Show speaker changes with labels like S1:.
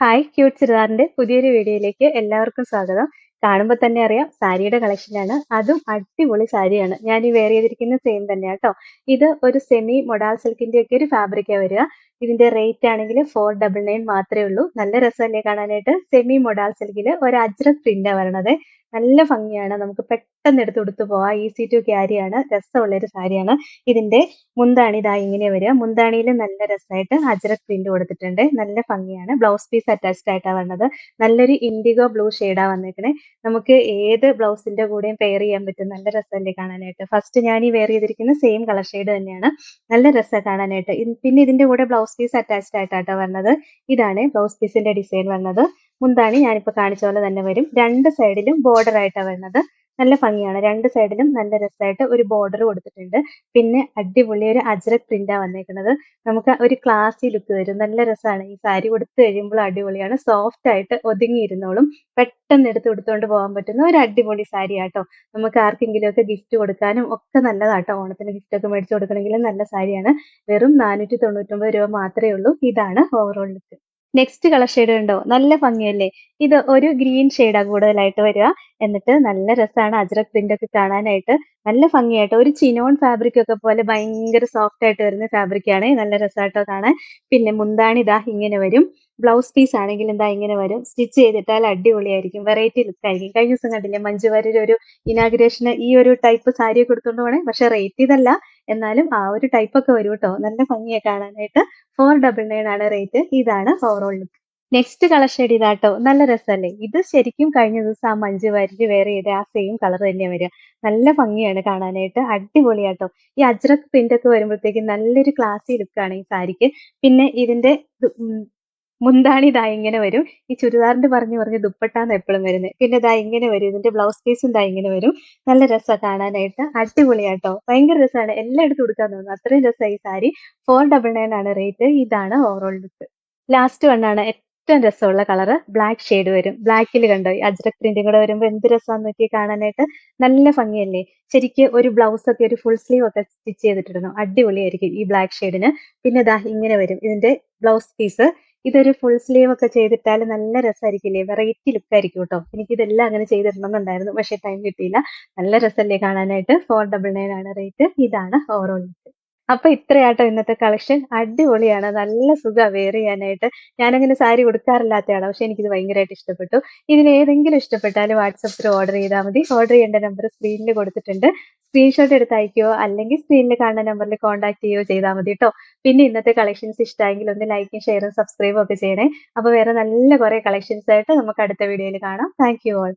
S1: Hi cute ചുരിദാറിന്റെ പുതിയൊരു വീഡിയോയിലേക്ക് എല്ലാവർക്കും സ്വാഗതം. കാണുമ്പോൾ തന്നെ അറിയാം സാരിയുടെ കളക്ഷനാണ് അതും അടിപൊളി സാരിയാണ്. ഞാൻ ഈ വെയർ ചെയ്തിരിക്കുന്ന സെയിം തന്നെയാണ് കേട്ടോ ഇത് ഒരു സെമി മൊഡാൽ സിൽക്കിന്റെ ഒക്കെ ഒരു ഫാബ്രിക്കാണ് വരിക. ഇതിന്റെ റേറ്റ് ആണെങ്കിൽ ഫോർ ഡബിൾ നയൻ മാത്രമേ ഉള്ളൂ. നല്ല രസമല്ലേ കാണാനായിട്ട്? സെമി മൊഡാൽ സിൽക്കിൽ ഒരു അജ്രക് പ്രിന്റാണ് വരണത്. നല്ല ഭംഗിയാണ്. നമുക്ക് പെട്ടെന്ന് എടുത്ത് കൊടുത്തു പോവാം. ഈസി ടു ക്യാരി ആണ്. രസമുള്ള ഒരു സാരിയാണ്. ഇതിന്റെ മുന്താണി ഇതാ ഇങ്ങനെ വരിക. മുന്താണിയിൽ നല്ല രസമായിട്ട് അജ്രക് പ്രിന്റ് കൊടുത്തിട്ടുണ്ട്. നല്ല ഭംഗിയാണ്. ബ്ലൗസ് പീസ് അറ്റാച്ച്ഡ് ആയിട്ടാണ് വന്നത്. നല്ലൊരു ഇൻഡിഗോ ബ്ലൂ ഷെയ്ഡാ വന്നേക്കണേ. നമുക്ക് ഏത് ബ്ലൗസിന്റെ കൂടെയും പെയർ ചെയ്യാൻ പറ്റും. നല്ല രസമല്ലേ കാണാനായിട്ട്. ഫസ്റ്റ് ഞാൻ ഈ വെയർ ചെയ്തിരിക്കുന്ന സെയിം കളർ ഷെയ്ഡ് തന്നെയാണ്. നല്ല രസമാണ് കാണാനായിട്ട്. പിന്നെ ഇതിന്റെ കൂടെ ബ്ലൗസ് പീസ് അറ്റാച്ച്ഡ് ആയിട്ടാട്ടോ വന്നത്. ഇതാണ് ബ്ലൗസ് പീസിന്റെ ഡിസൈൻ വന്നത്. മുന്താണി ഞാനിപ്പോ കാണിച്ച പോലെ തന്നെ വരും. രണ്ട് സൈഡിലും ബോർഡർ ആയിട്ടാണ് വരുന്നത്. നല്ല ഭംഗിയാണ്. രണ്ട് സൈഡിലും നല്ല രസമായിട്ട് ഒരു ബോർഡർ കൊടുത്തിട്ടുണ്ട്. പിന്നെ അടിപൊളി ഒരു അജ്രക് പ്രിന്റാ വന്നേക്കുന്നത് നമുക്ക് ഒരു ക്ലാസ്സി ലുക്ക് വരും. നല്ല രസമാണ് ഈ സാരി കൊടുത്തു കഴിയുമ്പോൾ അടിപൊളിയാണ്. സോഫ്റ്റ് ആയിട്ട് ഒതുങ്ങിയിരുന്നോളും. പെട്ടെന്ന് എടുത്ത് കൊടുത്തുകൊണ്ട് പോകാൻ പറ്റുന്ന ഒരു അടിപൊളി സാരി ആട്ടോ നമുക്ക് ആർക്കെങ്കിലും ഒക്കെ ഗിഫ്റ്റ് കൊടുക്കാനും ഒക്കെ നല്ലതാട്ടോ. ഓണത്തിന് ഗിഫ്റ്റ് ഒക്കെ മേടിച്ചു കൊടുക്കണമെങ്കിലും നല്ല സാരിയാണ്. വെറും നാനൂറ്റി തൊണ്ണൂറ്റൊമ്പത് രൂപ മാത്രമേ ഉള്ളൂ. ഇതാണ് overall look next colour shade ഉണ്ടോ നല്ല ഭംഗിയല്ലേ? ഇത് ഒരു ഗ്രീൻ ഷെയ്ഡാ കൂടുതലായിട്ട് വരിക. എന്നിട്ട് നല്ല രസമാണ് അജ്രക് പ്രിന്റ് ഒക്കെ കാണാനായിട്ട്. നല്ല ഭംഗിയായിട്ട്. ഒരു ചിനോൺ ഫാബ്രിക് ഒക്കെ പോലെ ഭയങ്കര സോഫ്റ്റ് ആയിട്ട് വരുന്ന ഫാബ്രിക് ആണ്. നല്ല രസമായിട്ടോ കാണാൻ. പിന്നെ മുന്താണി ഇതാ ഇങ്ങനെ വരും. ബ്ലൗസ് പീസ് ആണെങ്കിൽ എന്താ ഇങ്ങനെ വരും. സ്റ്റിച്ച് ചെയ്തിട്ടാൽ അടിപൊളിയായിരിക്കും. വെറൈറ്റി ലുക്ക് ആയിരിക്കും. കഴിഞ്ഞ ദിവസം കണ്ടില്ലേ മഞ്ജു വാര്യർ ഒരു ഇനാഗ്രേഷന് ഈ ഒരു ടൈപ്പ് സാരി കൊടുത്തോണ്ട് പോകണേ പക്ഷെ റേറ്റ് ഇതല്ല. എന്നാലും ആ ഒരു ടൈപ്പ് ഒക്കെ വരും കേട്ടോ. നല്ല ഭംഗിയെ കാണാനായിട്ട്. ഫോർ ഡബിൾ നയൻ ആണ് റേറ്റ് ഇതാണ് overall look next colour shade ഇതാട്ടോ നല്ല രസമല്ലേ ഇത് ശരിക്കും കഴിഞ്ഞ ദിവസം ആ മഞ്ജു വാര്യർ വേറെ ഇത് ആ സെയിം കളർ തന്നെ വരിക. നല്ല ഭംഗിയാണ് കാണാനായിട്ട്. അടിപൊളിയാട്ടോ ഈ അജ്രക് പ്രിന്റ് ഒക്കെ വരുമ്പോഴത്തേക്കും നല്ലൊരു ക്ലാസ്സി ലുക്കാണ് ഈ സാരിക്ക്. പിന്നെ ഇതിന്റെ മുന്താണി ഇതാ ഇങ്ങനെ വരും. ഈ ചുരിദാറിന്റെ പറഞ്ഞു പറഞ്ഞ് ദുപ്പട്ടാന്ന് എപ്പോഴും വരുന്നത് പിന്നെ ഇതാ ഇങ്ങനെ വരും. ഇതിന്റെ ബ്ലൗസ് പീസും ഇതാ ഇങ്ങനെ വരും. നല്ല രസമാണ് കാണാനായിട്ട്. അടിപൊളിയാട്ടോ. ഭയങ്കര രസമാണ് എല്ലായിടത്തും കൊടുക്കാൻ തോന്നുന്നു. അത്രയും രസമായി സാരി. ഫോർ ഡബിൾ നയൻ ആണ് റേറ്റ് ഇതാണ് ഓവറോൾ ലുക്ക് ലാസ്റ്റ് വണ്ണാണ് ഏറ്റവും രസമുള്ള കളർ ബ്ലാക്ക് ഷെയ്ഡ് വരും. ബ്ലാക്കിൽ കണ്ടോ? ഈ അജ്രക് പ്രിന്റും കൂടെ വരുമ്പോൾ എന്ത് രസമാണെന്ന് നോക്കി കാണാനായിട്ട്. നല്ല ഭംഗിയല്ലേ? ശരിക്ക് ഒരു ബ്ലൗസ് ഒക്കെ ഒരു ഫുൾ സ്ലീവ് ഒക്കെ സ്റ്റിച്ച് ചെയ്തിട്ടിരുന്നു അടിപൊളിയായിരിക്കും ഈ ബ്ലാക്ക് ഷെയ്ഡിന് പിന്നെ ദാ ഇങ്ങനെ വരും. ഇതിന്റെ ബ്ലൗസ് പീസ്. ഇതൊരു ഫുൾ സ്ലീവ് ഒക്കെ ചെയ്തിട്ടാൽ നല്ല രസമായിരിക്കില്ലേ വെറൈറ്റി ലുക്ക് ആയിരിക്കും കേട്ടോ എനിക്ക് ഇതെല്ലാം അങ്ങനെ ചെയ്തിടണമെന്നുണ്ടായിരുന്നു പക്ഷെ ടൈം കിട്ടിയില്ല. നല്ല രസമല്ലേ കാണാനായിട്ട്? ഫോർ ഡബിൾ നയൻ ആണ് റേറ്റ് ഇതാണ് ഓവറോൾ ലുക്ക് അപ്പൊ ഇത്രയാട്ടോ ഇന്നത്തെ കളക്ഷൻ. അടിപൊളിയാണ്. നല്ല സുഖ വെയർ ചെയ്യാനായിട്ട്. ഞാനങ്ങനെ സാരി കൊടുക്കാറില്ലാത്തതാണ് പക്ഷെ എനിക്കിത് ഭയങ്കരമായിട്ട് ഇഷ്ടപ്പെട്ടു. ഇതിന് ഏതെങ്കിലും ഇഷ്ടപ്പെട്ടാൽ വാട്സപ്പിൽ ഓർഡർ ചെയ്താൽ മതി. ഓർഡർ ചെയ്യേണ്ട നമ്പർ സ്ക്രീനിൽ കൊടുത്തിട്ടുണ്ട്. സ്ക്രീൻഷോട്ട് എടുത്ത് അയക്കുകയോ അല്ലെങ്കിൽ സ്ക്രീനിൽ കാണുന്ന നമ്പറിൽ കോൺടാക്ട് ചെയ്യുകയോ ചെയ്താൽ മതി കേട്ടോ പിന്നെ ഇന്നത്തെ കളക്ഷൻസ് ഇഷ്ടമായെങ്കിൽ ഒന്ന് ലൈക്കും ഷെയറും സബ്സ്ക്രൈബും ഒക്കെ ചെയ്യണേ. അപ്പൊ വേറെ നല്ല കുറെ കളക്ഷൻസ് ആയിട്ട് നമുക്ക് അടുത്ത വീഡിയോയിൽ കാണാം. Thank you all